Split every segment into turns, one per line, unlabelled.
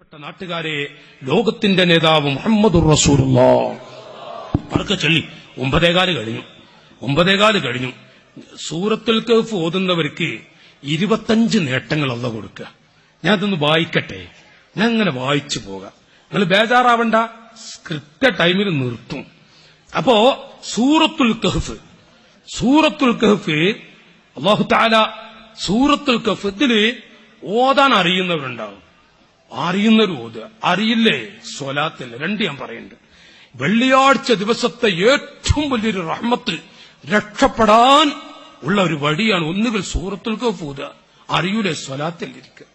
പ്രിയപ്പെട്ട നാട്ടുകാരെ ലോകത്തിന്റെ നേതാവ് മുഹമ്മദ് റസൂലുള്ള. പറക്കെ ചൊല്ലി. ഒമ്പതേകാൽ കഴിഞ്ഞു. ഒമ്പതേകാൽ കഴിഞ്ഞു. സൂറത്തുൽ കഫ് ഓതുന്നവർക്ക് ഇരുപത്തഞ്ച് നേട്ടങ്ങൾ അല്ല കൊടുക്കുക. ഞാൻ അതൊന്ന് വായിക്കട്ടെ. ഞാൻ അങ്ങനെ വായിച്ചു പോകാം. നിങ്ങൾ ബേജാറാവണ്ട. കൃത്യ ടൈമിൽ നിർത്തും. അപ്പോ സൂറത്തുൽ കഹഫ്. സൂറത്തുൽ കഹഫ് അള്ളാഹു താല സൂറത്തുൽ കഹഫ് ഇതിൽ ഓതാൻ അറിയുന്നവരുണ്ടാവും. അറിയുന്നൊരു ഓത് അറിയില്ലേ? സ്വലാത്തിൽ രണ്ട് ഞാൻ പറയുന്നുണ്ട്. വെള്ളിയാഴ്ച ദിവസത്തെ ഏറ്റവും വലിയൊരു റഹ്മത്ത് രക്ഷപ്പെടാൻ ഉള്ള ഒരു വഴിയാണ് ഒന്നുകിൽ സൂറത്തുൽ കഹഫ് ഓതുക. അറിയൂലേ? സ്വലാത്തിലിരിക്കുക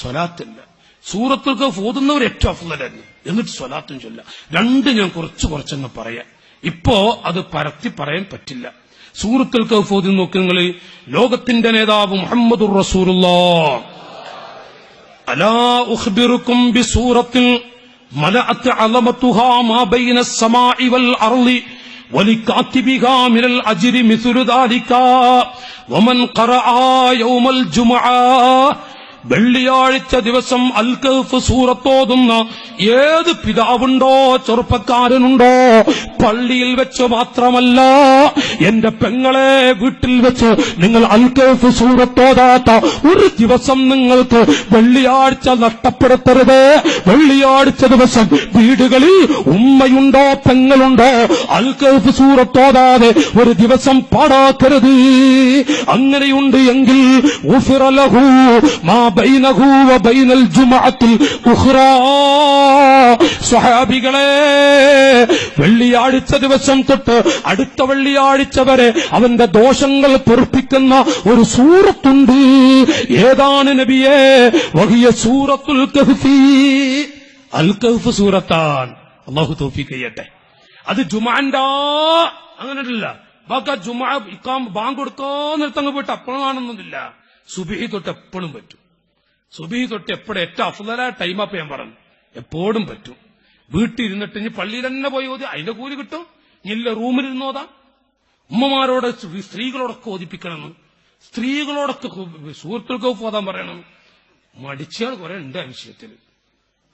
സ്വലാത്തില്ല. സൂറത്തുൽ കഹഫ് ഓതുന്നവർ ഏറ്റവും അഫ്ലരല്ല എന്നിട്ട് സ്വലാത്തും ചൊല്ല. രണ്ട് ഞാൻ കുറച്ച് കുറച്ചങ്ങ് പറയാം. ഇപ്പോ അത് പരത്തി പറയാൻ പറ്റില്ല. സൂറത്തുൽ കഹഫ് ഓതി നിങ്ങൾ ലോകത്തിന്റെ നേതാവ് മുഹമ്മദുർ റസൂലുള്ളാഹ്. ألا أخبركم بسورة ملأت علمتها ما بين السماء والأرض ولكاتبها من الأجر مثل ذلك. ومن قرأ يوم الجمعة വെള്ളിയാഴ്ച ദിവസം അൽ കഹഫ് സൂറത്തോതുന്ന ഏത് പിതാവുണ്ടോ ചെറുപ്പക്കാരനുണ്ടോ പള്ളിയിൽ വെച്ച് മാത്രമല്ല എന്റെ പെങ്ങളെ വീട്ടിൽ വെച്ച് നിങ്ങൾ അൽ കഹഫ് സൂറത്തോതാത്ത ഒരു ദിവസം നിങ്ങൾക്ക് വെള്ളിയാഴ്ച നഷ്ടപ്പെടുത്തരുത്. വെള്ളിയാഴ്ച ദിവസം വീടുകളിൽ ഉമ്മയുണ്ടോ പെങ്ങളുണ്ടോ അൽ കഹഫ് സൂറത്തോതാതെ ഒരു ദിവസം പാടാക്കരുത്. അങ്ങനെയുണ്ട് എങ്കിൽ മാ സ്വഹാബികളെ വെള്ളിയാഴ്ച ദിവസം തൊട്ട് അടുത്ത വെള്ളിയാഴ്ച വരെ അവന്റെ ദോഷങ്ങൾ പൊറുപ്പിക്കുന്ന ഒരു സൂറത്തുണ്ട്. ഏതാണ് നബിയെ? വഹിയ സൂറത്തുൽ കഹ്ഫി. അൽ കഹ്ഫ് സൂറത്താൻ. അള്ളാഹു തോഫി കയ്യട്ടെ അത് ജുമാൻഡാ അങ്ങനെയല്ല ബാക്കി ജുമാ ഇക്കാം ബാങ്ക് കൊടുക്കാൻ നിർത്തങ്ങ് പോയിട്ട് അപ്പോഴും കാണുന്നില്ല സുബിഹി തൊട്ട് എപ്പോഴും പറ്റും. സുബിഹി തൊട്ട് എപ്പോഴും ഏറ്റവും അഫുതല ടൈം അപ്പ് ഞാൻ പറഞ്ഞു. എപ്പോഴും പറ്റും. വീട്ടിൽ ഇരുന്നിട്ട് ഇനി പള്ളിയിൽ തന്നെ പോയി ഓതി അതിന്റെ കൂലി കിട്ടും. ഇല്ല റൂമിൽ ഇരുന്നോതാ ഉമ്മമാരോട് സ്ത്രീകളോടൊക്കെ ഓതിപ്പിക്കണമെന്ന്. സ്ത്രീകളോടൊക്കെ സുഹൃത്തുക്കൾക്ക് ഓതാൻ പറയണം. മടിച്ചാൽ കുറെ ഉണ്ട് ആ വിഷയത്തിൽ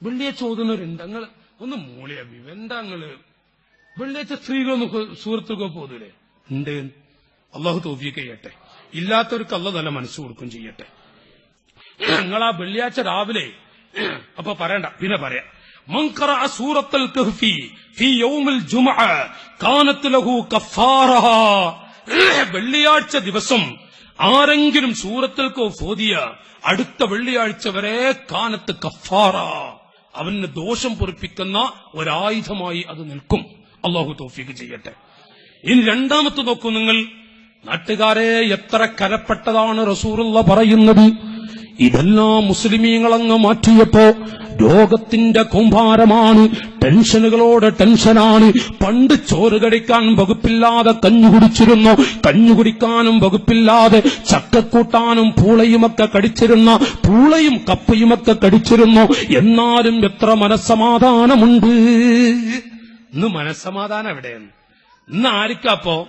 വെള്ളിയാഴ്ച ഓതുന്നവരുണ്ട് നിങ്ങൾ ഒന്ന് മൂളിയ നിങ്ങൾ? വെള്ളിയാഴ്ച സ്ത്രീകളൊന്ന് സുഹൃത്തുക്കൾക്ക് ഓതൂലേ? ഉണ്ട്. അള്ളാഹു തോഫിയൊക്കെ ചെയ്യട്ടെ. ഇല്ലാത്തവർക്ക് അല്ല നല്ല മനസ്സ് കൊടുക്കും ചെയ്യട്ടെ. നിങ്ങൾ ആ വെള്ളിയാഴ്ച രാവിലെ അപ്പൊ പറയണ്ട പിന്നെ പറയാം. മങ്കറ സൂറത്തുൽ കഹ്ഫി ഫി യൗമിൽ ജുമഅ കാനത്ത് ലഹു കഫാറഹ. വെള്ളിയാഴ്ച ദിവസം ആരെങ്കിലും സൂറത്തിൽ കോതിയ അടുത്ത വെള്ളിയാഴ്ച വരെ കാനത്ത് കഫാറ അവന് ദോഷം പൊറിപ്പിക്കുന്ന ഒരായുധമായി അത് നിൽക്കും. അള്ളാഹു തോഫിക്ക് ചെയ്യട്ടെ. ഇനി രണ്ടാമത്തെ നോക്കൂ നിങ്ങൾ. നാട്ടുകാരെ എത്ര കരപ്പെട്ടതാണ് റസൂറുള്ള പറയുന്നത്. ഇതെല്ലാം മുസ്ലിമീങ്ങളങ്ങ് മാറ്റിയപ്പോ രോഗത്തിന്റെ കൂമ്പാരമാണ് ടെൻഷനുകളോട് ടെൻഷനാണ്. പണ്ട് ചോറ് കടിക്കാൻ വകുപ്പില്ലാതെ കഞ്ഞു കുടിച്ചിരുന്നു കഞ്ഞു കുടിക്കാനും വകുപ്പില്ലാതെ ചക്കക്കൂട്ടാനും പൂളയുമൊക്കെ കടിച്ചിരുന്ന പൂളയും കപ്പയുമൊക്കെ കടിച്ചിരുന്നു. എന്നാലും എത്ര മനസ്സമാധാനമുണ്ട്? ഇന്ന് മനസ്സമാധാനം എവിടെയാണ് ഇന്ന് ആരിക്കാപ്പോ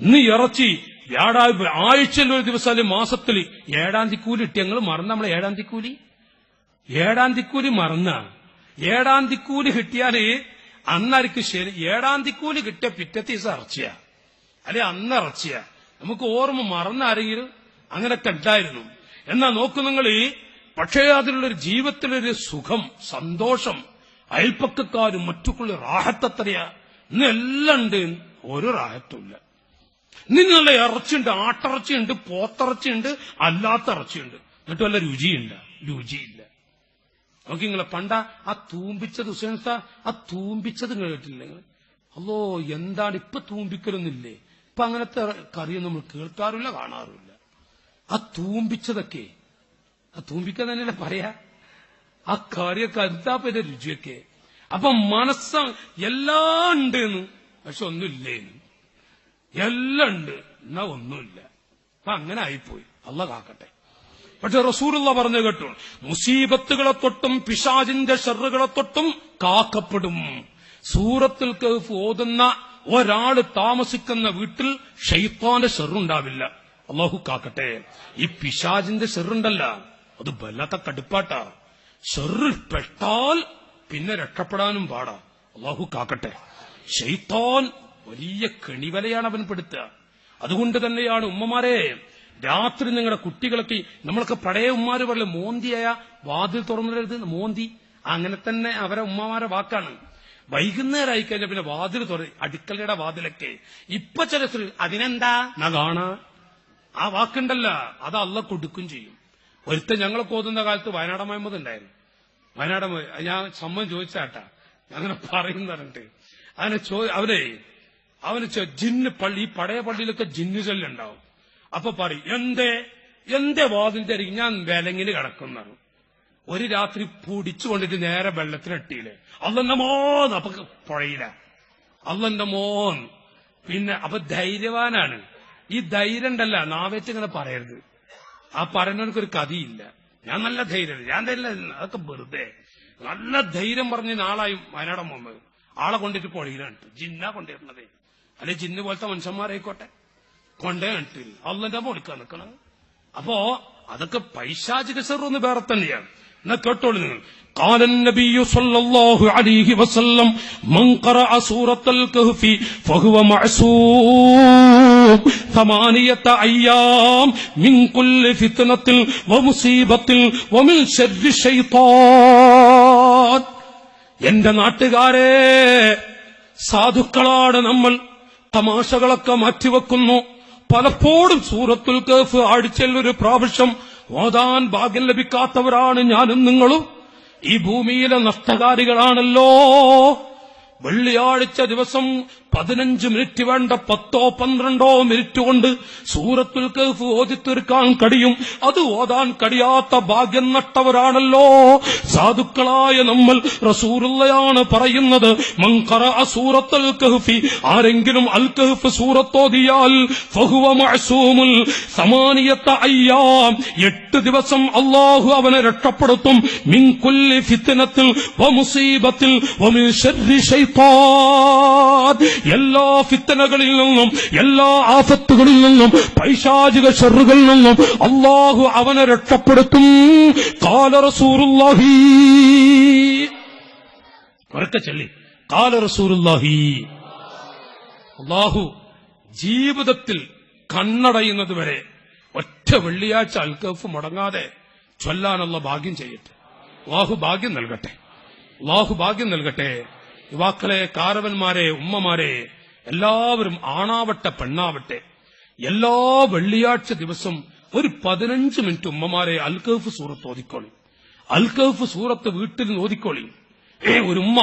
ഇന്ന് ഇറച്ചി വ്യാഴാ ആഴ്ചയിൽ ഒരു ദിവസം അല്ലെങ്കിൽ മാസത്തിൽ ഏഴാം തിക്കൂലി ഇട്ടി ഞങ്ങൾ മറന്ന നമ്മൾ ഏഴാം തിക്കൂലി ഏഴാം തിക്കൂലി മറന്ന. ഏഴാം തിക്കൂലി കിട്ടിയാൽ അന്നായിരിക്കും ശരി ഏഴാം തിക്കൂലി കിട്ടിയ പിറ്റത്തെ ദിവസം ഇറച്ചിയ. അല്ലെ അന്ന് ഇറച്ചിയ. നമുക്ക് ഓർമ്മ മറന്ന ആരെങ്കിലും അങ്ങനെയൊക്കെ ഉണ്ടായിരുന്നു. എന്നാ നോക്കു നിങ്ങൾ പക്ഷേ അതിലുള്ളൊരു ജീവിതത്തിലൊരു സുഖം സന്തോഷം അയൽപ്പക്കാരും മറ്റുക്കുള്ള റാഹത്തത്രയാ ഇന്ന് എല്ലാം ഉണ്ട് ഒരു റാഹത്തുമില്ല നിന്നുള്ള ഇറച്ചിയുണ്ട് ആട്ടിറച്ചിയുണ്ട് പോത്തിറച്ചിയുണ്ട് അല്ലാത്ത ഇറച്ചിയുണ്ട് എന്നിട്ട് വല്ല രുചിയുണ്ട്? രുചിയില്ല. നോക്കി നിങ്ങളെ പണ്ട ആ തൂമ്പിച്ചത് ഹുസൈൻ സാ ആ തൂമ്പിച്ചത് കേട്ടില്ല നിങ്ങൾ? അല്ലോ എന്താണ് ഇപ്പൊ തൂമ്പിക്കലൊന്നില്ലേ? ഇപ്പൊ അങ്ങനത്തെ കറിയൊന്നും നമ്മൾ കേൾക്കാറില്ല കാണാറുമില്ല ആ തൂമ്പിച്ചതൊക്കെ ആ തൂമ്പിക്കാൻ തന്നെയല്ലേ പറയാ? ആ കറിയൊക്കെ എന്താ ഇതിന്റെ രുചിയൊക്കെ. അപ്പൊ മനസ്സ എല്ലാം ഉണ്ട് പക്ഷെ ഒന്നുമില്ലേന്ന്. എല്ലാം ഉണ്ട്. എന്നാ ഒന്നുമില്ല. അപ്പൊ അങ്ങനെ ആയിപ്പോയി. അല്ല കാക്കട്ടെ. പക്ഷെ റസൂലുള്ള പറഞ്ഞു കേട്ടു. മുസീബത്തുകളെ തൊട്ടും പിശാജിന്റെ ഷെറുകളെ തൊട്ടും കാക്കപ്പെടും. സൂറത്തിൽ കഫ് ഓതുന്ന ഒരാൾ താമസിക്കുന്ന വീട്ടിൽ ഷെയ്ത്താന്റെ ഷെറുണ്ടാവില്ല അള്ളാഹു കാക്കട്ടെ. ഈ പിശാജിന്റെ ഷെറുണ്ടല്ല അത് വല്ലാത്ത കടുപ്പാട്ടാ. ഷെറിൽ പെട്ടാൽ പിന്നെ രക്ഷപ്പെടാനും പാടാ. അള്ളാഹു കാക്കട്ടെ. ഷെയ്ത്താൻ വലിയ കെണിവലയാണ് അവൻ പെടുത്തുക. അതുകൊണ്ട് തന്നെയാണ് ഉമ്മമാരെ രാത്രി നിങ്ങളുടെ കുട്ടികളൊക്കെ നമ്മളൊക്കെ പഴയ ഉമ്മാര് പറയില്ല മോന്തിയായ വാതിൽ തുറന്നിടരുത് മോന്തി. അങ്ങനെ തന്നെ അവരെ ഉമ്മമാരെ വാക്കാണ്. വൈകുന്നേരം ആയി പിന്നെ വാതിൽ തുറ അടുക്കളയുടെ വാതിലൊക്കെ. ഇപ്പൊ ചില സ്ത്രീ അതിനെന്താ? നാ കാണാ. ആ വാക്കുണ്ടല്ല അത് അല്ല കൊടുക്കും ചെയ്യും. ഒരുത്തെ ഞങ്ങളൊക്കെ കോതുന്ന കാലത്ത് വയനാട് മഹമ്മദ് ഉണ്ടായിരുന്നു. വയനാട് ഞാൻ സമ്മതം ചോദിച്ചാട്ടാ. അങ്ങനെ പറയുന്നുണ്ട് അങ്ങനെ ചോ അവരെ അവന് ജിന്ന് പള്ളി പഴയ പള്ളിയിലൊക്കെ ജിന്നു ചൊല്ലുണ്ടാവും. അപ്പൊ പറയും എന്തേ? എന്റെ വാതിന്റെ അരികെ ഞാൻ വിലങ്ങിന് കിടക്കുന്ന ഒരു രാത്രി പൊടിച്ചു കൊണ്ടിട്ട് നേരെ വെള്ളത്തിനെട്ടിയില്ലേ അല്ലെന്റെ മോൻ? അപ്പൊ പുഴയില. അല്ലെന്റെ മോൻ? പിന്നെ അപ്പൊ ധൈര്യവാനാണ്. ഈ ധൈര്യം ഉണ്ടല്ല നാവേറ്റ് ഇങ്ങനെ പറയരുത്. ആ പറയുന്നവർക്കൊരു കഥയില്ല. ഞാൻ നല്ല ധൈര്യം ഞാൻ ധൈര്യം അതൊക്കെ വെറുതെ. നല്ല ധൈര്യം പറഞ്ഞ് നാളായും വയനാടൻ മുമ്പ് ആളെ കൊണ്ടിട്ട് പുഴയിലാണ്. ജിന്ന കൊണ്ടിരുന്നത് അല്ലെ ജിന്ന് പോലത്തെ മനുഷ്യന്മാരായിക്കോട്ടെ കൊണ്ടേ കണ്ടില്ല അള്ളന്റെ മോളിക്കാൻ നിൽക്കണം അപ്പോ അതൊക്കെ പൈശാചിക സെറൊന്ന് വേറെ തന്നെയാണ് എന്നാ കേട്ടോളൂ നിങ്ങൾ قال النبي صلى الله عليه وسلم من قرأ سورة الكهف فهو معصوم ثمانية أيام من كل فتنة ومصيبة ومن شر الشيطان എന്റെ നാട്ടുകാരെ സാധുക്കളാണ് നമ്മൾ തമാശകളൊക്കെ മാറ്റിവെക്കുന്നു. പലപ്പോഴും സൂറത്തുൽ കേഫ് ആഴ്ചയിൽ ഒരു പ്രാവശ്യം ഓതാൻ ഭാഗ്യം ലഭിക്കാത്തവരാണ് ഞാനും നിങ്ങളും. ഈ ഭൂമിയിലെ നഷ്ടകാരികളാണല്ലോ. വെള്ളിയാഴ്ച ദിവസം പതിനഞ്ച് മിനിറ്റ് വേണ്ട പത്തോ പന്ത്രണ്ടോ മിനിറ്റ് കൊണ്ട് സൂറത്തുൽ കഹ്ഫ് ഓദിത്തീർക്കാൻ കഴിയും. അത് ഓതാൻ കഴിയാത്ത ഭാഗ്യം നട്ടവരാണല്ലോ സാധുക്കളായ നമ്മൾ റസൂറുള്ളയാണ് പറയുന്നത്. മങ്കറ സൂറത്തുൽ കഹ്ഫി ആരെങ്കിലും അൽ കഹ്ഫ് സൂറത്തോതിയാൽ സമാനിയത്ത അയ്യാം. എട്ട് ദിവസം അള്ളാഹു അവനെ രക്ഷപ്പെടുത്തും. മിൻകുല്ലി കുല്ലി ഫിത്നത്തിൽ വമുസീബത്തിൽ വമിൻ ശൈത്താൻ. എല്ലാ ഫിത്തനകളിൽ നിന്നും എല്ലാ ആഫത്തുകളിൽ നിന്നും പൈശാചിക ഷെറുകളിൽ നിന്നും അള്ളാഹു അവനെ രക്ഷപ്പെടുത്തും. കാലറസൂറുല്ലാഹി ഉറക്കെ ചൊല്ലി. കാല റസൂറുല്ലാഹി അള്ളാഹു ജീവിതത്തിൽ കണ്ണടയുന്നത് വരെ ഒറ്റ വെള്ളിയാഴ്ച അൽക്കഫ് മുടങ്ങാതെ ചൊല്ലാനുള്ള ഭാഗ്യം ചെയ്യട്ടെ. അള്ളാഹു ഭാഗ്യം നൽകട്ടെ. അള്ളാഹു ഭാഗ്യം നൽകട്ടെ. യുവാക്കളെ കാരവന്മാരെ ഉമ്മമാരെ എല്ലാവരും ആണാവട്ടെ പെണ്ണാവട്ടെ എല്ലാ വെള്ളിയാഴ്ച ദിവസം ഒരു പതിനഞ്ച് മിനിറ്റ് ഉമ്മമാരെ അൽക്കഫ് സൂറത്ത് ഓതിക്കോളി. അൽക്കഫ് സൂറത്ത് വീട്ടിൽ നിന്ന് ഓതിക്കോളി. ഏ ഒരു ഉമ്മ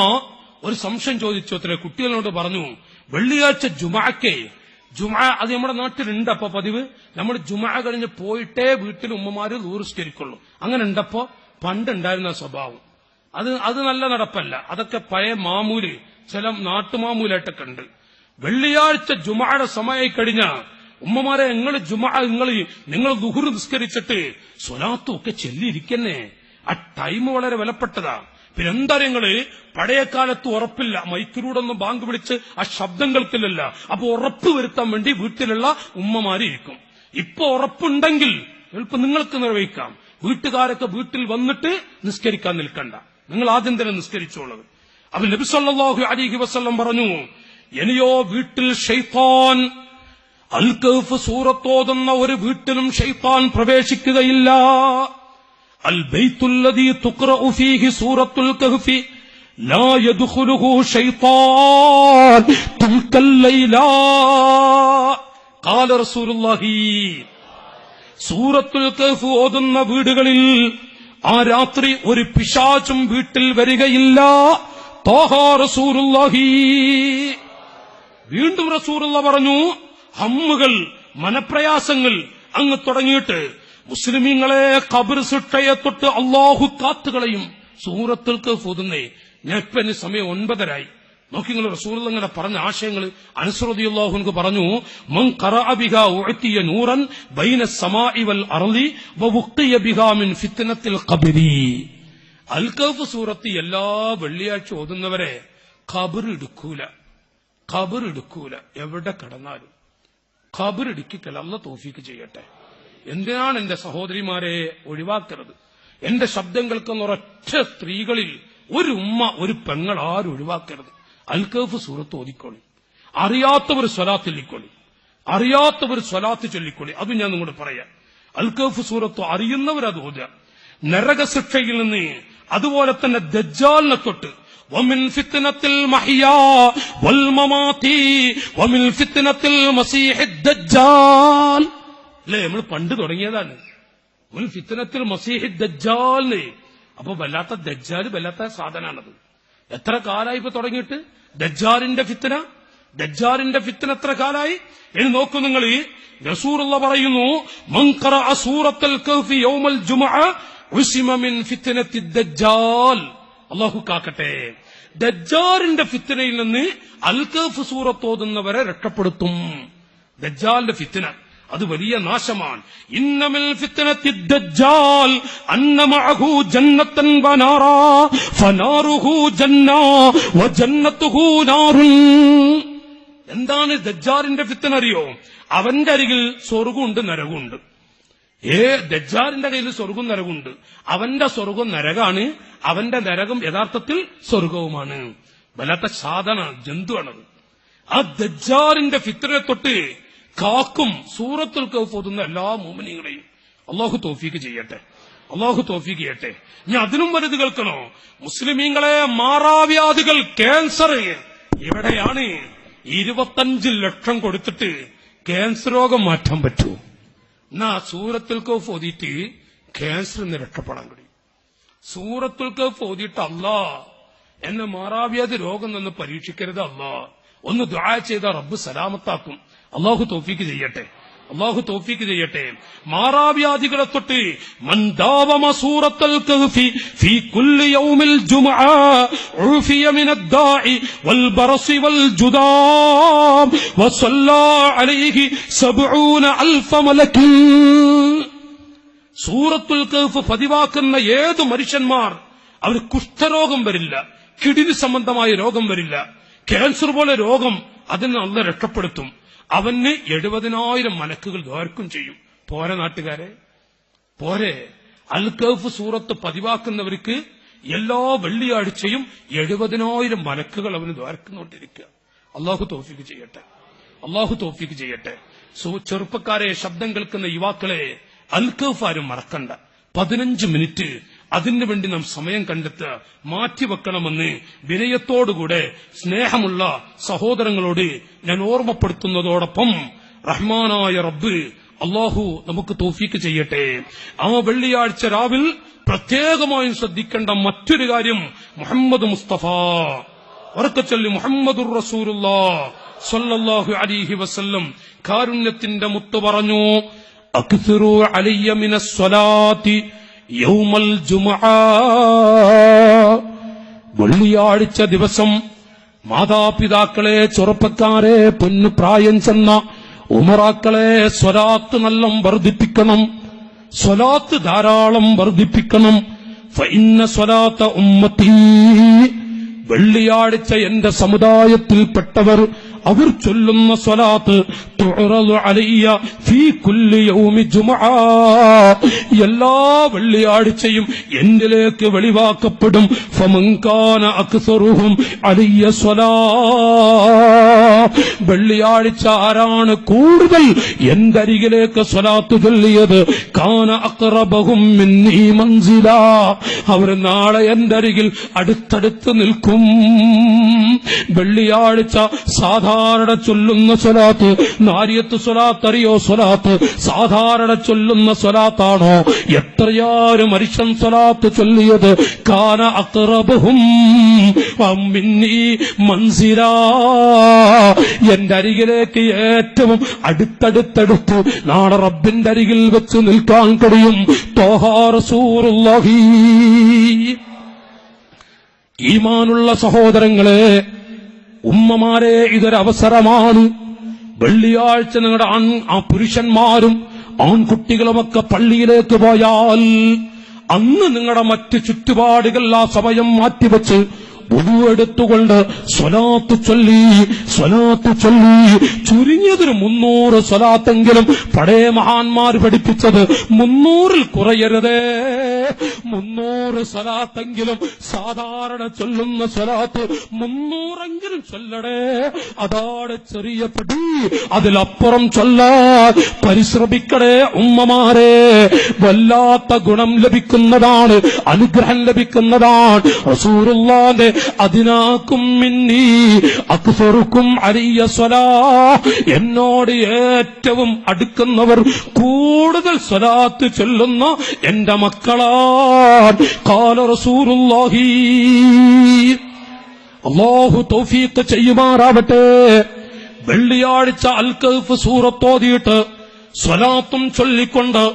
ഒരു സംശയം ചോദിച്ചു. അത്ര കുട്ടികളോട് പറഞ്ഞു വെള്ളിയാഴ്ച ജുമാക്കെ ജുമാ അത് നമ്മുടെ നാട്ടിലുണ്ട് അപ്പൊ പതിവ്. നമ്മൾ ജുമാ കഴിഞ്ഞ് പോയിട്ടേ വീട്ടിൽ ഉമ്മമാര് ദൂരസ്കരിക്കുള്ളൂ അങ്ങനെ ഉണ്ടപ്പോ പണ്ടുണ്ടായിരുന്ന സ്വഭാവം. അത് അത് നല്ല നടപ്പല്ല. അതൊക്കെ പഴയ മാമൂൽ ചില നാട്ടുമാമൂലായിട്ടൊക്കെ ഉണ്ട്. വെള്ളിയാഴ്ച ജുമാടെ സമയമായി കഴിഞ്ഞ ഉമ്മമാരെ നിങ്ങൾ ജുമാ നിങ്ങൾ നിങ്ങൾ ദുഹുർ നിസ്കരിച്ചിട്ട് സ്വലാത്തും ഒക്കെ ചെല്ലിയിരിക്കന്നെ. ആ ടൈം വളരെ വിലപ്പെട്ടതാ. പിന്നെ എന്താ നിങ്ങൾ പഴയ കാലത്ത് ഉറപ്പില്ല. മൈക്കിലൂടെ ഒന്ന് ബാങ്ക് വിളിച്ച് ആ ശബ്ദം കേൾക്കില്ലല്ല അപ്പൊ ഉറപ്പ് വരുത്താൻ വേണ്ടി വീട്ടിലുള്ള ഉമ്മമാരിയിരിക്കും ഇപ്പൊ ഉറപ്പുണ്ടെങ്കിൽ എളുപ്പം നിങ്ങൾക്ക് നിർവഹിക്കാം. വീട്ടുകാരൊക്കെ വീട്ടിൽ വന്നിട്ട് നിസ്കരിക്കാൻ നിൽക്കണ്ട. നിങ്ങൾ ആദ്യം തന്നെ നിസ്കരിച്ചോളത് അപ്പൊ നബിസല്ലാഹു അലിഹി വസ്ല്ലം പറഞ്ഞു എനിയോ വീട്ടിൽ ഷെയ്ത്താൻ അൽക്കഫ് സൂറത്തോതുന്ന ഒരു വീട്ടിലും ഷെയ്ത്താൻ പ്രവേശിക്കുകയില്ല. അൽ ബൈത്തുല്ലദീ തുഖ്റഉ ഫീഹി സൂറത്തുൽ കഹ്ഫി ലാ യദ്ഖുലുഹു ഷൈത്താൻ തിൽക്കൽ ലൈലാ. ഖാല റസൂലുള്ളാഹി സൂറത്തുൽ കഹ്ഫ് ഓതുന്ന വീടുകളിൽ ആ രാത്രി ഒരു പിശാചും വീട്ടിൽ വരികയില്ല. വീണ്ടും റസൂറുള്ള പറഞ്ഞു ഹമ്മുകൾ മനപ്രയാസങ്ങൾ അങ്ങ് തുടങ്ങിയിട്ട് മുസ്ലിമീങ്ങളെ കബർ സിട്ടയെ തൊട്ട് അള്ളാഹു കാത്തുകളെയും. സൂറത്തുൽ ഞാൻ ഇപ്പൊ സമയം ഒൻപതരായി. നോക്കി നിങ്ങൾ ഇങ്ങനെ പറഞ്ഞ ആശയങ്ങൾ അനുസൃതിയുള്ളാഹുനക്ക് പറഞ്ഞു മൻ നൂറൻ ബൈന സമാഇ വൽ അർളി വവുഖിയ ബിഹാ മിൻ ഫിത്നത്തിൽ അൽ സൂറത്ത് എല്ലാ വെള്ളിയാഴ്ച ഓതുന്നവരെ ഖബർ എടുക്കൂല എവിടെ കടന്നാലും. ഖബർ അല്ല തോഫീക്ക് ചെയ്യട്ടെ. എന്തിനാണ് എന്റെ സഹോദരിമാരെ ഒഴിവാക്കരുത് എന്റെ ശബ്ദം കേൾക്കുന്ന ഒരൊറ്റ സ്ത്രീകളിൽ ഒരു ഉമ്മ ഒരു പെങ്ങൾ ആരും ഒഴിവാക്കരുത്. അൽക്കഫ് സൂറത്ത് ഓതിക്കോളി അറിയാത്തവർ സ്വലാത്ത് ചൊല്ലിക്കോളി അറിയാത്തവർ സ്വലാത്ത് ചൊല്ലിക്കോളി അത് ഞാൻ നിങ്ങളോട് പറയാം അൽക്കഫ് സൂറത്ത് അറിയുന്നവർ അത് ഓതുക നരകശിക്ഷയിൽ നിന്ന് അതുപോലെ തന്നെ ദജ്ജാലിനെ തൊട്ട് ومن فتنة المحيا والممات ومن فتنة المسيح الدجال അല്ലേ നമ്മൾ പണ്ട് തുടങ്ങിയതാണ് മുൻ ഫിത്തനത്തിൽ മസീഹി ദജ്ജാലിന് അപ്പൊ വല്ലാത്ത ദജ്ജാല് വല്ലാത്ത സാധനാണത് എത്ര കാലായി ഇപ്പൊ തുടങ്ങിയിട്ട്? ദജ്ജാലിന്റെ ഫിത്തന ദജ്ജാലിന്റെ ഫിത്തന എത്ര കാലായി? ഇനി നോക്കൂ നിങ്ങൾ റസൂറുള്ള പറയുന്നു മങ്കറ അസൂറത്തൽ കൗഫി യൗമൽ മിൻ ദജ്ജാൽ. അള്ളാഹു കാക്കട്ടെ. ദജ്ജാലിന്റെ ഫിത്തനയിൽ നിന്ന് അൽ കഫ് സൂറത്ത് ഓതുന്നവരെ രക്ഷപ്പെടുത്തും. ദജ്ജാലിന്റെ ഫിത്തന അത് വലിയ നാശമാണ്. ഇന്നമിൽ ദജ്ജാൽ അന്ന മഅഹു ജന്നത്തൻ വനാറാ ഫനാറുഹു ജന്ന വജന്നത്തുഹു നാറുൻ. എന്താണ് ദജ്ജാറിന്റെ ഫിത്തൻ അറിയോ? അവന്റെ അരികിൽ സ്വർഗമുണ്ട് നരകമുണ്ട് ഏ ദജ്ജാറിന്റെ കയ്യിൽ സ്വർഗം നരകമുണ്ട് അവന്റെ സ്വർഗം നരകാണ് അവന്റെ നരകം യഥാർത്ഥത്തിൽ സ്വർഗവുമാണ്. വല്ലാത്ത സാധന ജന്തുവാണത്. ആ ദജ്ജാറിന്റെ ഫിത്തനെ തൊട്ട് കാക്കും സൂറത്തുൽ കൗഫ് ഓതുന്ന എല്ലാ മോമിനികളെയും അള്ളാഹു തോഫീക്ക് ചെയ്യട്ടെ. അള്ളാഹു തോഫീക്ക് ചെയ്യട്ടെ. ഇനി അതിനും വലുത് കേൾക്കണോ? മുസ്ലിമീങ്ങളെ മാറാവ്യാധികൾ ക്യാൻസർ എവിടെയാണ് ഇരുപത്തഞ്ച് ലക്ഷം കൊടുത്തിട്ട് ക്യാൻസർ രോഗം മാറ്റാൻ പറ്റൂ? എന്നാ സൂറത്തുൽ കൗഫ് ഓതിയിട്ട് ക്യാൻസറിൽ നിന്ന് രക്ഷപ്പെടാൻ കഴിയും. സൂറത്തുൽ കൗഫ് ഓതിയിട്ട് അല്ലാ എന്നെ മാറാവ്യാധി രോഗം നിന്ന് പരീക്ഷിക്കരുത് അല്ലാ. ഒന്ന് ദുആ ചെയ്ത റബ്ബ് സലാമത്താക്കും. അള്ളാഹു തോഫീക്ക് ചെയ്യട്ടെ. അള്ളാഹു തോഫീക്ക് ചെയ്യട്ടെ. മാറാവ്യാധികളെ തൊട്ട് സൂറത്തുൽ കഹ്ഫ് പതിവാക്കുന്ന ഏത് മനുഷ്യന്മാർ അവർ കുഷ്ഠരോഗം വരില്ല കിഡ്നി സംബന്ധമായ രോഗം വരില്ല. ക്യാൻസർ പോലെ രോഗം അതിന് നല്ല രക്ഷപ്പെടുത്തും. അവന് എഴുപതിനായിരം മലക്കുകൾ ദോർക്കും ചെയ്യും. പോരെ നാട്ടുകാരെ. പോരെ. അൽ കഹ്ഫ് സൂറത്ത് പതിവാക്കുന്നവർക്ക് എല്ലാ വെള്ളിയാഴ്ചയും എഴുപതിനായിരം മലക്കുകൾ അവന് ദ്വാരക്കുന്നുകൊണ്ടിരിക്കുക അള്ളാഹു തോഫിക്ക് ചെയ്യട്ടെ. അള്ളാഹു തോഫിക്ക് ചെയ്യട്ടെ. ചെറുപ്പക്കാരെ ശബ്ദം കേൾക്കുന്ന യുവാക്കളെ അൽക്കഫ് ആരും മറക്കണ്ട. പതിനഞ്ച് മിനിറ്റ് അതിനു വേണ്ടി നാം സമയം കണ്ടെത്ത് മാറ്റിവെക്കണമെന്ന് വിനയത്തോടുകൂടെ സ്നേഹമുള്ള സഹോദരങ്ങളോട് ഞാൻ ഓർമ്മപ്പെടുത്തുന്നതോടൊപ്പം റഹ്മാനായ റബ്ബ് അള്ളാഹു നമുക്ക് തോഫീക്ക് ചെയ്യട്ടെ. ആ വെള്ളിയാഴ്ച രാവിൽ പ്രത്യേകമായും ശ്രദ്ധിക്കേണ്ട മറ്റൊരു കാര്യം മുഹമ്മദ് മുസ്തഫ. ഉറക്കച്ചൊല്ലി മുഹമ്മദുർ റസൂലുള്ള സല്ലല്ലാഹു അലൈഹി വസല്ലം കാരുണ്യത്തിന്റെ മുത്തു പറഞ്ഞു അക്സറു അലയ്യ മിനസ് സ്വലാത്തി യൗമൽ ജുമുആ വെള്ളിയാഴ്ച ദിവസം മാതാപിതാക്കളെ ചെറുപ്പക്കാരെ പൊന്നു പ്രായം ചെന്ന ഉമറാക്കളെ സ്വലാത്ത് നല്ല വർദ്ധിപ്പിക്കണം. സ്വലാത്ത് ധാരാളം വർദ്ധിപ്പിക്കണം. ഫൈന്ന സ്വലാത്ത ഉമ്മത്തി. വെള്ളിയാഴ്ച എന്റെ സമുദായത്തിൽപ്പെട്ടവർ അവർ ചൊല്ലുന്ന സ്വലാത്ത് അലയ്യ ഫീ കുല്ലി യൗമി എല്ലാ വെള്ളിയാഴ്ചയും എന്നിലേക്ക് വെളിവാക്കപ്പെടും? ഫമങ്കാന കാന അക്സറുഹും അലിയ സ്വലാ. വെള്ളിയാഴ്ച ആരാണ് കൂടുതൽ എന്തരികിലേക്ക് സ്വലാത്ത് ചൊല്ലിയത്? കാന അക്രബഹും മൻസില. അവർ നാളെ എന്തരികിൽ അടുത്തടുത്ത് നിൽക്കും. വെള്ളിയാഴ്ച സാധാരണ ചൊല്ലുന്ന സ്വലാത്ത് നാരിയത്ത് സ്വലാത്ത് അറിയോ സ്വലാത്ത്? സാധാരണ ചൊല്ലുന്ന സ്വലാത്താണോ? എത്രയാരും മനുഷ്യൻ സ്വലാത്ത് ചൊല്ലിയത്? കാന അക്രബും എന്റെ അരികിലേക്ക് ഏറ്റവും അടുത്തടുത്തടുത്ത് നാളെ റബ്ബിന്റെ അരികിൽ വെച്ച് നിൽക്കാൻ കഴിയും. ഈമാനുള്ള സഹോദരങ്ങളെ ഉമ്മമാരെ ഇതൊരവസരമാണ്. വെള്ളിയാഴ്ച നിങ്ങളുടെ ആൺ ആ പുരുഷന്മാരും ആൺകുട്ടികളുമൊക്കെ പള്ളിയിലേക്ക് പോയാൽ അന്ന് നിങ്ങളുടെ മറ്റ് ചുറ്റുപാടുകൾ ആ സമയം മാറ്റിവെച്ച് ഉതു എടുത്തുകൊണ്ട് സ്വലാത്ത് ചൊല്ലി സ്വലാത്ത് ചൊല്ലി. ചുരുങ്ങിയതിന് മുന്നൂറ് സ്വലാത്തെങ്കിലും പഴയ മഹാന്മാർ പഠിപ്പിച്ചത് മുന്നൂറിൽ കുറയരുതേ. മുന്നൂറ് സ്വലാത്തെങ്കിലും സാധാരണ ചൊല്ലുന്ന സ്വലാത്ത് മുന്നൂറെങ്കിലും ചൊല്ലടേ. അതാണ് ചെറിയ പടി. അതിലപ്പുറം ചൊല്ലാൻ പരിശ്രമിക്കടേ ഉമ്മമാരെ. വല്ലാത്ത ഗുണം ലഭിക്കുന്നതാണ് അനുഗ്രഹം ലഭിക്കുന്നതാണ്. റസൂറുള്ളാന്റെ അതിനാക്കും മിന്നി അക്സറുക്കും അരിയ സ്വലാ. എന്നോട് ഏറ്റവും അടുക്കുന്നവർ കൂടുതൽ സ്വലാത്ത് ചൊല്ലുന്ന എന്റെ മക്കളാൻ رسول الله. അള്ളാഹു തൗഫീഖ് ചെയ്യുമാറാവട്ടെ. വെള്ളിയാഴ്ച അൽക്കഫ് സൂറത്തോതിയിട്ട് സ്വലാത്തും ചൊല്ലിക്കൊണ്ട്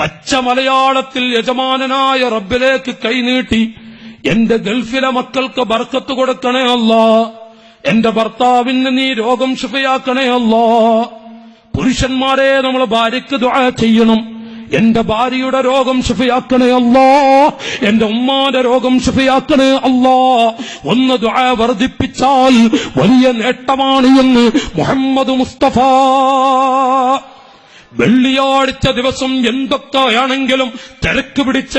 പച്ച മലയാളത്തിൽ യജമാനനായ റബ്ബിലേക്ക് കൈനീട്ടി എന്റെ ഗൾഫിലെ മക്കൾക്ക് ബർക്കത്ത് കൊടുക്കണേ അല്ല. എന്റെ ഭർത്താവിന് നീ രോഗം ശുഭയാക്കണേ അല്ല. പുരുഷന്മാരെ നമ്മൾ ഭാര്യയ്ക്ക് ദുആ ചെയ്യണം. എന്റെ ഭാര്യയുടെ രോഗം ശുഭയാക്കണേ അല്ലോ. എന്റെ ഉമ്മാന്റെ രോഗം ശുഭയാക്കണേ അല്ലോ. ഒന്ന് ദുആ വർദ്ധിപ്പിച്ചാൽ വലിയ നേട്ടമാണ് എന്ന് മുഹമ്മദ് മുസ്തഫ വെള്ളിയാഴ്ച ദിവസം എന്തൊക്കെയാണെങ്കിലും തിരക്ക് പിടിച്ച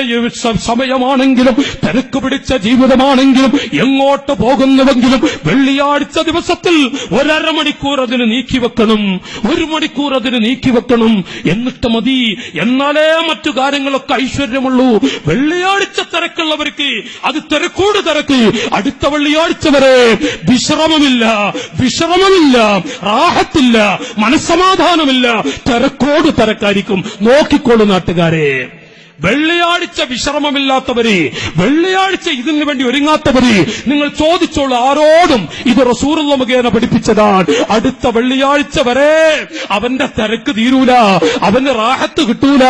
സമയമാണെങ്കിലും തിരക്ക് പിടിച്ച ജീവിതമാണെങ്കിലും എങ്ങോട്ട് പോകുന്നുവെങ്കിലും വെള്ളിയാഴ്ച ദിവസത്തിൽ ഒരര മണിക്കൂർ അതിന് നീക്കിവെക്കണം ഒരു മണിക്കൂർ അതിന് നീക്കിവെക്കണം എന്നിട്ട് മതി. എന്നാലേ മറ്റു കാര്യങ്ങളൊക്കെ ഐശ്വര്യമുള്ളൂ. വെള്ളിയാഴ്ച തിരക്കുള്ളവർക്ക് അത് തിരക്കോട് തിരക്ക്. അടുത്ത വെള്ളിയാഴ്ച വരെ വിശ്രമമില്ല. വിശ്രമമില്ല. റാഹത്തില്ല. മനസ്സമാധാനമില്ല. തിരക്കോട് തിരക്കായിരിക്കും. നോക്കിക്കോളൂ നാട്ടുകാരെ. വെള്ളിയാഴ്ച വിശ്രമമില്ലാത്തവര് വെള്ളിയാഴ്ച ഇതിനു വേണ്ടി ഒരുങ്ങാത്തവര് നിങ്ങൾ ചോദിച്ചോളൂ ആരോടും. ഇത് റസൂറുള്ള മുഖേന പഠിപ്പിച്ചതാണ്. അടുത്ത വെള്ളിയാഴ്ച വരെ അവന്റെ തിരക്ക് തീരൂല അവന് റാഹത്ത് കിട്ടൂല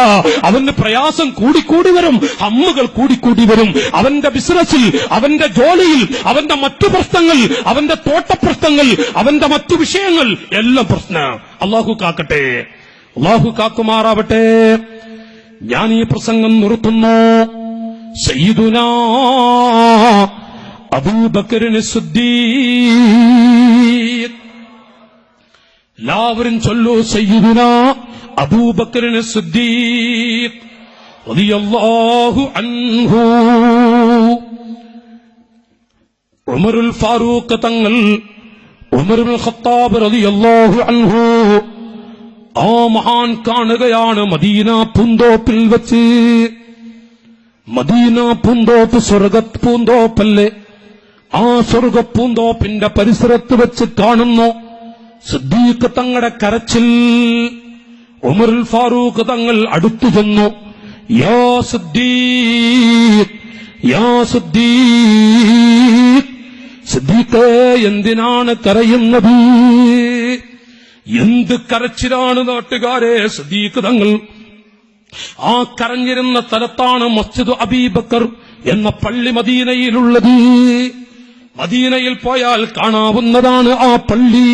അവന് പ്രയാസം കൂടിക്കൂടി വരും അമ്മുകൾ കൂടിക്കൂടി വരും. അവന്റെ ബിസിനസ്സിൽ അവന്റെ ജോലിയിൽ അവന്റെ മറ്റു പ്രശ്നങ്ങൾ അവന്റെ തോട്ടപ്രശ്നങ്ങൾ അവന്റെ മറ്റു വിഷയങ്ങൾ എല്ലാം പ്രശ്നം. അള്ളാഹു കാക്കട്ടെ. അള്ളാഹു കാക്കുമാറാവട്ടെ. ഞാൻ ഈ പ്രസംഗം നിർത്തുന്നു. സയ്യിദുന അബൂബക്കറിന് സുദ്ദീഖ്. എല്ലാവരും ചൊല്ലു സയ്യിദുന അബൂബക്കറിന് സുദ്ദീഖ്. റളിയല്ലാഹു അൻഹു. ഉമറുൽ ഫാറൂഖ് തങ്ങൾ ഉമറുൽ ഖത്താബ് റളിയല്ലാഹു അൻഹു. ആ മഹാൻ കാണുകയാണ് മദീന പൂന്തോപ്പിൽ വച്ച്. മദീന പൂന്തോപ്പ് സ്വർഗ പൂന്തോപ്പല്ലേ? ആ സ്വർഗ പൂന്തോപ്പിന്റെ പരിസരത്ത് വെച്ച് കാണുന്നു. സിദ്ദീഖ് തങ്ങളുടെ കരച്ചിൽ. ഉമറുൽ ഫാറൂഖ് തങ്ങൾ അടുത്തു ചെന്നു. യാ സിദ്ദീഖ് യാ സിദ്ദീഖ് സിദ്ദീഖേ എന്തിനാണ് കരയുന്നത്? എന്ത് കരച്ചിലാണ് നാട്ടുകാരെ സിദ്ദീഖ് തങ്ങൾ ആ കരഞ്ഞിരുന്ന സ്ഥലത്താണ് മസ്ജിദ് അബീബക്കർ എന്ന പള്ളി മദീനയിലുള്ളത്. മദീനയിൽ പോയാൽ കാണാവുന്നതാണ് ആ പള്ളി.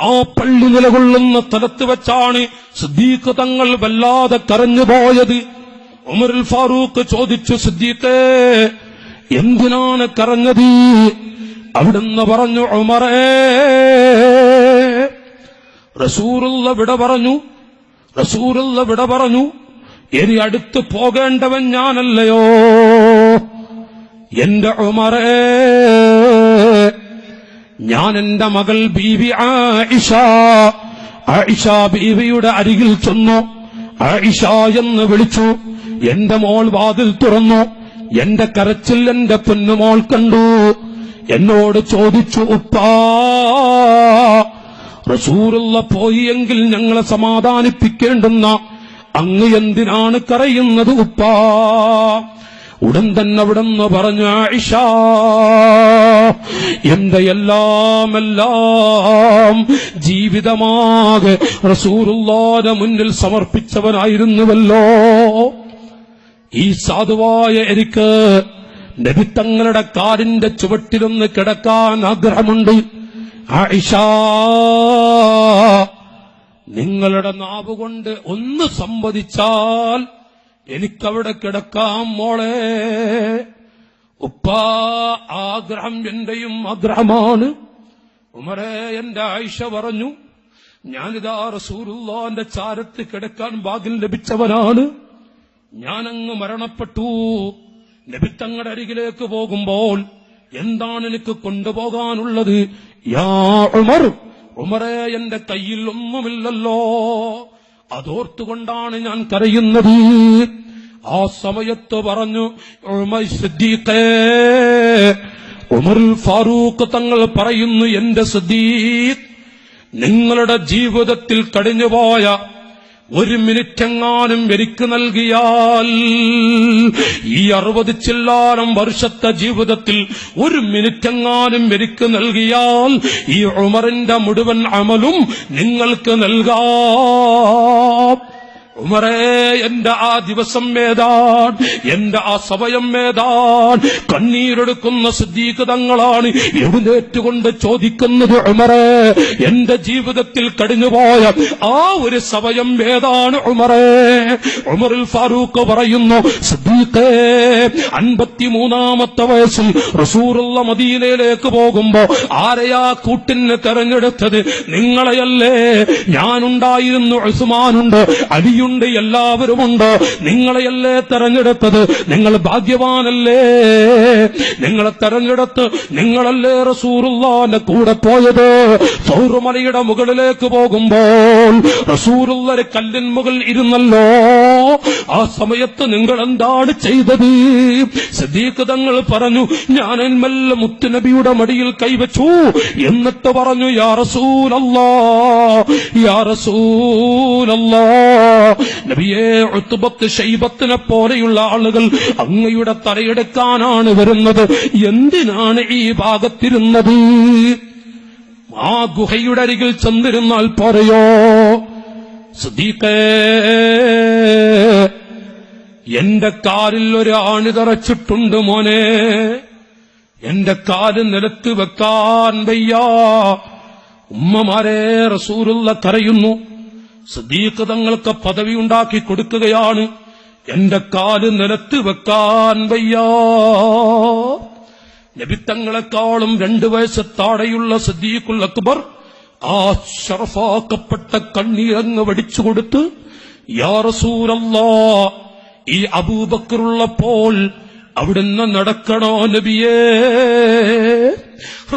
ആ പള്ളി നിലകൊള്ളുന്ന സ്ഥലത്ത് വെച്ചാണ് സിദ്ദീഖ് തങ്ങൾ വല്ലാതെ കരഞ്ഞുപോയത് ഉമരുൽ ഫാറൂഖ് ചോദിച്ചു സിദ്ദീഖേ എന്തിനാണ് കരഞ്ഞത്? അവിടുന്ന് പറഞ്ഞു ഉമറേ റസൂറുള്ള വിട പറഞ്ഞു. റസൂറുള്ള വിട പറഞ്ഞു. ഇനി അടുത്ത് പോകേണ്ടവൻ ഞാനല്ലയോ? എന്റെ ഉമറേ ഞാൻ എന്റെ മകൾ ബീവി ആയിഷ. ആയിഷ ബീവിയുടെ അരികിൽ ചെന്നു. ആയിഷ എന്ന് വിളിച്ചു. എന്റെ മോൾ വാതിൽ തുറന്നു. എന്റെ കരച്ചിൽ എന്റെ പൊന്നുമോൾ കണ്ടു. എന്നോട് ചോദിച്ചു ഉപ്പാ റസൂറുള്ള പോയി എങ്കിൽ ഞങ്ങളെ സമാധാനിപ്പിക്കേണ്ടുന്ന അങ്ങ് എന്തിനാണ് കരയുന്നത് ഉപ്പാ? ഉടൻ തന്നെ അവിടെന്ന് പറഞ്ഞ ആയിഷ എന്റെ എല്ലാം ജീവിതമാകെ റസൂറുള്ളാന്റെ മുന്നിൽ സമർപ്പിച്ചവനായിരുന്നുവല്ലോ. ഈ സാധുവായ എനിക്ക് നബിത്തങ്ങളുടെ കാലിന്റെ ചുവട്ടിലൊന്ന് കിടക്കാൻ ആഗ്രഹമുണ്ട്. നിങ്ങളുടെ നാവ് കൊണ്ട് ഒന്ന് സംവദിച്ചാൽ എനിക്കവിടെ കിടക്കാം മോളെ. ഉപ്പാ ആഗ്രഹം എന്റെയും ആഗ്രഹമാണ്. ഉമരെ എന്റെ ആയിഷ പറഞ്ഞു ഞാനിതാ റസൂലുള്ളാന്റെ ചാരത്ത് കിടക്കാൻ ഭാഗ്യം ലഭിച്ചവനാണ്. ഞാനങ്ങ് മരണപ്പെട്ടു. നബിത്തങ്ങളുടെ അരികിലേക്ക് പോകുമ്പോൾ എന്താണ് എനിക്ക് കൊണ്ടുപോകാനുള്ളത്? യാ ഉമർ. ഉമറെ എന്റെ കയ്യിൽ ഒന്നുമില്ലല്ലോ. അതോർത്തുകൊണ്ടാണ് ഞാൻ കരയുന്നത്. ആ സമയത്ത് പറഞ്ഞു ഉമർ ഫാറൂഖ് തങ്ങൾ പറയുന്നു എന്റെ സദീഖ് നിങ്ങളുടെ ജീവിതത്തിൽ കഴിഞ്ഞുപോയ ഒരു മിനിറ്റെങ്ങാനും എനിക്ക് നൽകിയാൽ ഈ അറുപത് ചില്ലാനം വർഷത്തെ ജീവിതത്തിൽ ഒരു മിനിറ്റെങ്ങാനും എനിക്ക് നൽകിയാൽ ഈ ഉമറിന്റെ മുഴുവൻ അമലും നിങ്ങൾക്ക് നൽകാം. ഉമറേ എന്റെ ആ ദിവസം ഏതാൻ എന്റെ ആ സമയം ഏതാൻ കണ്ണീരെടുക്കുന്ന സിദ്ധീകതങ്ങളാണ് എഴുന്നേറ്റുകൊണ്ട് ചോദിക്കുന്നത് ഉമറേ എന്റെ ജീവിതത്തിൽ കടിഞ്ഞുപോയ ആ ഒരു സമയം ഏതാണ് ഉമറേ? ഉമറിൽ ഫാറൂഖ് പറയുന്നു സിദ്ദീഖേ അൻപത്തിമൂന്നാമത്തെ വയസ്സിൽ റസൂറുള്ള മദീനയിലേക്ക് പോകുമ്പോ ആരെയാ കൂട്ടിന് തെരഞ്ഞെടുത്തത്? നിങ്ങളെയല്ലേ? ഞാനുണ്ടായിരുന്നു ഉസ്മാനുണ്ട് അലിയുണ്ട് എല്ലാവരുമുണ്ട് നിങ്ങളെയല്ലേ തെരഞ്ഞെടുത്തത്? നിങ്ങൾ ഭാഗ്യവാനല്ലേ? നിങ്ങളെ തെരഞ്ഞെടുത്ത് നിങ്ങളല്ലേ റസൂറുല്ലാന്റെ കൂടെ പോയത്? സൗറുമലയുടെ മുകളിലേക്ക് പോകുമ്പോൾ റസൂറുള്ള കല്ലിൻ മുകളിൽ ഇരുന്നല്ലോ. ആ സമയത്ത് നിങ്ങൾ എന്താണ് ചെയ്തത്? സദീഖ് തങ്ങൾ പറഞ്ഞു ഞാൻ എന്മല്ല മുത്തുനബിയുടെ മടിയിൽ കൈവച്ചു. എന്നിട്ട് പറഞ്ഞു യാ റസൂലല്ലാ യാ റസൂലല്ലാ. നബിയെ ഉത്തുബത്ത് ശൈബത്തിനെ പോലെയുള്ള ആളുകൾ അങ്ങയുടെ തലയെടുക്കാനാണ് വരുന്നത്. എന്തിനാണ് ഈ ഭാഗത്തിരുന്നത്? ആ ഗുഹയുടെ അരികിൽ ചെന്നിരുന്നാൽ സുദീഖേ എന്റെ കാലിൽ ഒരു ആണി തറച്ചിട്ടുണ്ട് മോനെ. എന്റെ കാൽ നിലത്ത് വെക്കാൻ വയ്യ. ഉമ്മമാരെ റസൂലുള്ള കരയുന്നു. സദീഖ് തങ്ങൾക്ക് പദവി ഉണ്ടാക്കി കൊടുക്കുകയാണ്. എന്റെ കാൽ നിലത്ത് വെക്കാൻ വയ്യാ. നബിത്തങ്ങളെക്കാളും രണ്ടു വയസ്സ് താഴെയുള്ള സദീഖുൽ അക്ബർ ആ ഷറഫാക്കപ്പെട്ട കണ്ണീരങ്ങ് വടിച്ചു കൊടുത്ത് യാ റസൂലല്ലാ ഈ അബൂബക്കറുള്ളപ്പോൾ അവിടുന്ന് നടക്കണോ നബിയേ?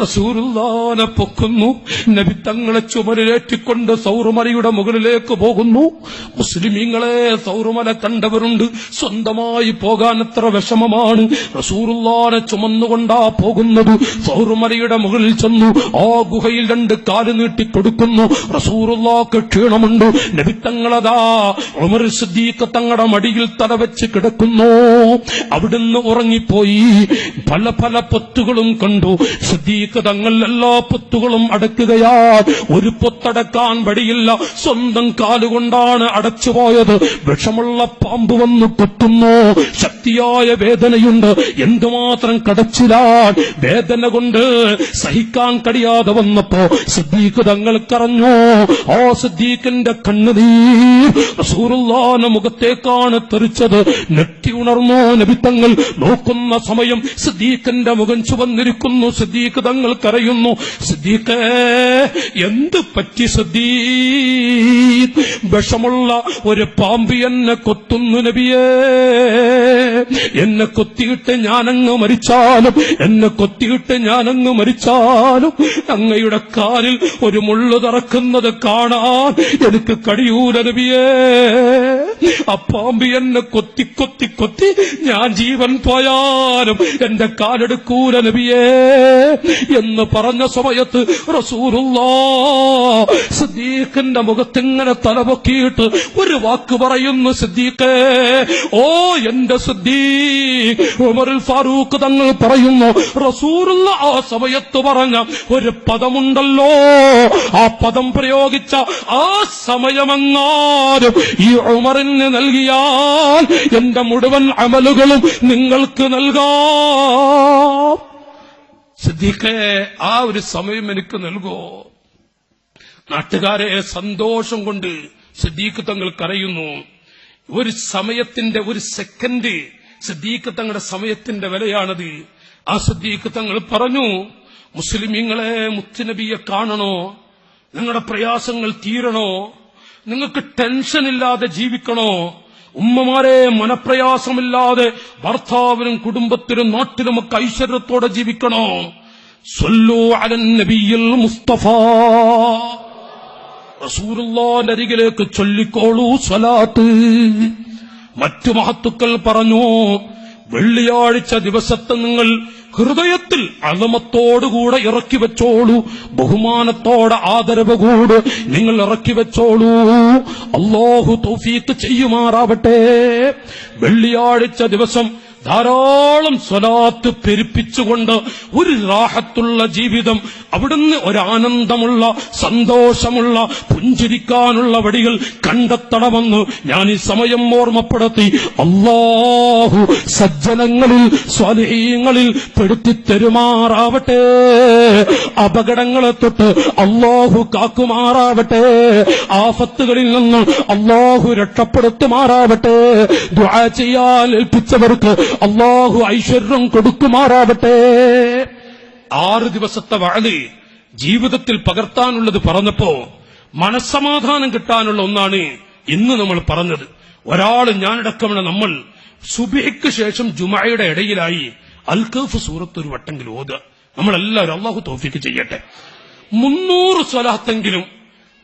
റസൂലുള്ളാനെ പൊക്കുന്നു. നബി തങ്ങളെ ചുമരിലേറ്റിക്കൊണ്ട് സൗറുമലയുടെ മുകളിലേക്ക് പോകുന്നു. മുസ്ലിമീങ്ങളെ സൗറുമല കണ്ടവരുണ്ട്. സ്വന്തമായി പോകാൻ എത്ര വിഷമമാണ്. റസൂറുല്ലാനെ ചുമന്നുകൊണ്ടാ പോകുന്നത്. സൗറുമലയുടെ മുകളിൽ ചെന്നു. ആ ഗുഹയിൽ രണ്ട് കാൽ നീട്ടിക്കൊടുക്കുന്നു റസൂറുല്ലാക്ക് ക്ഷീണമുണ്ട്. നബി തങ്ങളതാ ഉമർ സിദ്ദീഖ് തങ്ങളുടെ മടിയിൽ തലവെച്ച് കിടക്കുന്നു. അവിടുന്ന് ഉറങ്ങിപ്പോയി. പല പല പൊത്തുകളും കണ്ടു. സിദ്ദീഖ് തങ്ങൾ എല്ലാ പൊത്തുകളും അടക്കുകയാ. ഒരു പൊത്തടക്കാൻ വഴിയില്ല. സ്വന്തം കാലുകൊണ്ടാണ് അടച്ചുപോയത്. വിഷമുള്ള പാമ്പ് വന്ന് കുത്തുന്നു. ശക്തിയായ വേദനയുണ്ട്. എന്തുമാത്രം കടച്ചിലാൻ വേദന കൊണ്ട് സഹിക്കാൻ കഴിയാതെ വന്നപ്പോ സിദ്ദീഖ് തങ്ങൾ കറഞ്ഞു ആ സിദ്ദീഖിന്റെ കണ്ണുനീർ റസൂറുല്ലാന മുഖത്തേക്കാണ് തെറിച്ചത്. നെറ്റി ഉണർന്നു. നബിത്തങ്ങൾ നോക്കുന്ന സമയം സിദ്ദീഖിന്റെ മുഖം ചുവന്നിരിക്കുന്നു. സിദ്ദീഖ് തങ്ങൾ കരയുന്നു. സിദ്ദീഖേ എന്ത് പറ്റി സിദ്ദീഖ്? വിഷമുള്ള ഒരു പാമ്പ് എന്നെ കൊത്തുന്നു നബിയേ. എന്നെ കൊത്തിയിട്ട് ഞാനങ്ങ് മരിച്ചാലും എന്നെ കൊത്തിയിട്ട് ഞാനങ്ങ് മരിച്ചാലും അങ്ങയുടെ കാലിൽ ഒരു മുള്ളു തറക്കുന്നത് കാണാൻ എനിക്ക് കഴിയൂല നബിയേ. ആ പാമ്പ് എന്നെ കൊത്തി കൊത്തി കൊത്തി ഞാൻ ജീവൻ പോയാലും എന്റെ കാലെടുക്കൂല നബിയേ. എന്ന് പറഞ്ഞ സമയത്ത് സിദ്ദീഖിന്റെ മുഖത്തിങ്ങനെ തലപൊക്കിയിട്ട് ഒരു വാക്ക് പറയുന്നു സിദ്ദീഖേ ഓ എന്റെ സിദ്ദീഖ് ഫാറൂഖ് തങ്ങൾ പറയുന്നു റസൂറുള്ള ആ സമയത്ത് പറഞ്ഞ ഒരു പദമുണ്ടല്ലോ. ആ പദം പ്രയോഗിച്ച ആ സമയമെങ്ങാരും ഈ ഉമറിന് നൽകിയാൽ എന്റെ മുഴുവൻ അമലുകളും നിങ്ങൾക്ക് നൽകാം. സിദ്ദീഖേ ആ ഒരു സമയം എനിക്ക് നൽകോ. നാട്ടുകാരെ സന്തോഷം കൊണ്ട് സിദ്ദീഖ് തങ്ങൾ കരയുന്നു. ഒരു സമയത്തിന്റെ ഒരു സെക്കൻഡ് സിദ്ദീഖ് തങ്ങളുടെ സമയത്തിന്റെ വിലയാണത്. ആ സിദ്ദീഖ് തങ്ങൾ പറഞ്ഞു മുസ്ലിമീങ്ങളെ മുത്തുനബിയെ കാണണോ? നിങ്ങളുടെ പ്രയാസങ്ങൾ തീരണോ? നിങ്ങൾക്ക് ടെൻഷൻ ഇല്ലാതെ ജീവിക്കണോ? ഉമ്മമാരെ മനപ്രയാസമില്ലാതെ ഭർത്താവിനും കുടുംബത്തിനും നാട്ടിലുമൊക്കെ ഐശ്വര്യത്തോടെ ജീവിക്കണോ? സൊല്ലു അലൻ നബിയിൽ മുസ്തഫ. റസൂലുള്ളാന്റെ അരികിലേക്ക് ചൊല്ലിക്കോളൂ സ്വലാത്ത്. മറ്റു മഹത്തുക്കൾ പറഞ്ഞു വെള്ളിയാഴ്ച ദിവസത്തെ നിങ്ങൾ ഹൃദയത്തിൽ അലമത്തോടുകൂടെ ഇറക്കി വെച്ചോളൂ. ബഹുമാനത്തോടെ ആദരവ് കൂട്. നിങ്ങൾ ഇറക്കി വെച്ചോളൂ. അള്ളാഹു തൗഫീക്ക് ചെയ്യുമാറാവട്ടെ. വെള്ളിയാഴ്ച ദിവസം ധാരാളം സ്വലാത്ത് പെരുപ്പിച്ചുകൊണ്ട് ഒരു രാഹത്തുള്ള ജീവിതം അവിടുന്ന് ഒരാനന്ദമുള്ള സന്തോഷമുള്ള പുഞ്ചിരിക്കാനുള്ള വഴികൾ കണ്ടെത്തണമെന്ന് ഞാൻ ഈ സമയം ഓർമ്മപ്പെടുത്തി. അള്ളാഹു സജ്ജനങ്ങളിൽ സ്വലഹീങ്ങളിൽ പെടുത്തി തരുമാറാവട്ടെ. അപകടങ്ങളെ തൊട്ട് അള്ളാഹു കാക്കുമാറാവട്ടെ. ആഫത്തുകളിൽ നിന്ന് അള്ളാഹു രക്ഷപ്പെടുത്തുമാറാവട്ടെ. ദുആ ചെയ്യാൻ ഏൽപ്പിച്ചവർക്ക് അള്ളാഹു ഐശ്വര്യം കൊടുക്കുമാറാവട്ടെ ആറ് ദിവസത്തെ വാഴ് ജീവിതത്തിൽ പകർത്താനുള്ളത് പറഞ്ഞപ്പോ മനസ്സമാധാനം കിട്ടാനുള്ള ഒന്നാണ് ഇന്ന് നമ്മൾ പറഞ്ഞത്. ഒരാൾ ഞാനടക്കമുള്ള നമ്മൾ സുബിഹയ്ക്ക് ശേഷം ജുമായയുടെ ഇടയിലായി അൽകഫ് സൂറത്ത് ഒരു വട്ടെങ്കിലും ഓതുക. നമ്മളെല്ലാവരും അള്ളാഹു തോഫിക്ക് ചെയ്യട്ടെ. മുന്നൂറ് സ്വലാത്തെങ്കിലും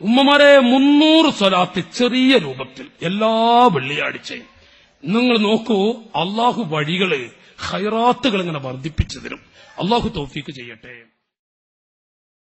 ഉമ്മമാരെ മുന്നൂറ് സ്വലാത്ത് ചെറിയ രൂപത്തിൽ എല്ലാ വെള്ളിയാഴ്ചയും നിങ്ങൾ നോക്കൂ അള്ളാഹു വഴികൾ ഹൈറാത്തുകൾ ഇങ്ങനെ വർദ്ധിപ്പിച്ചു തരും. അള്ളാഹു തോഫീക്ക് ചെയ്യട്ടെ.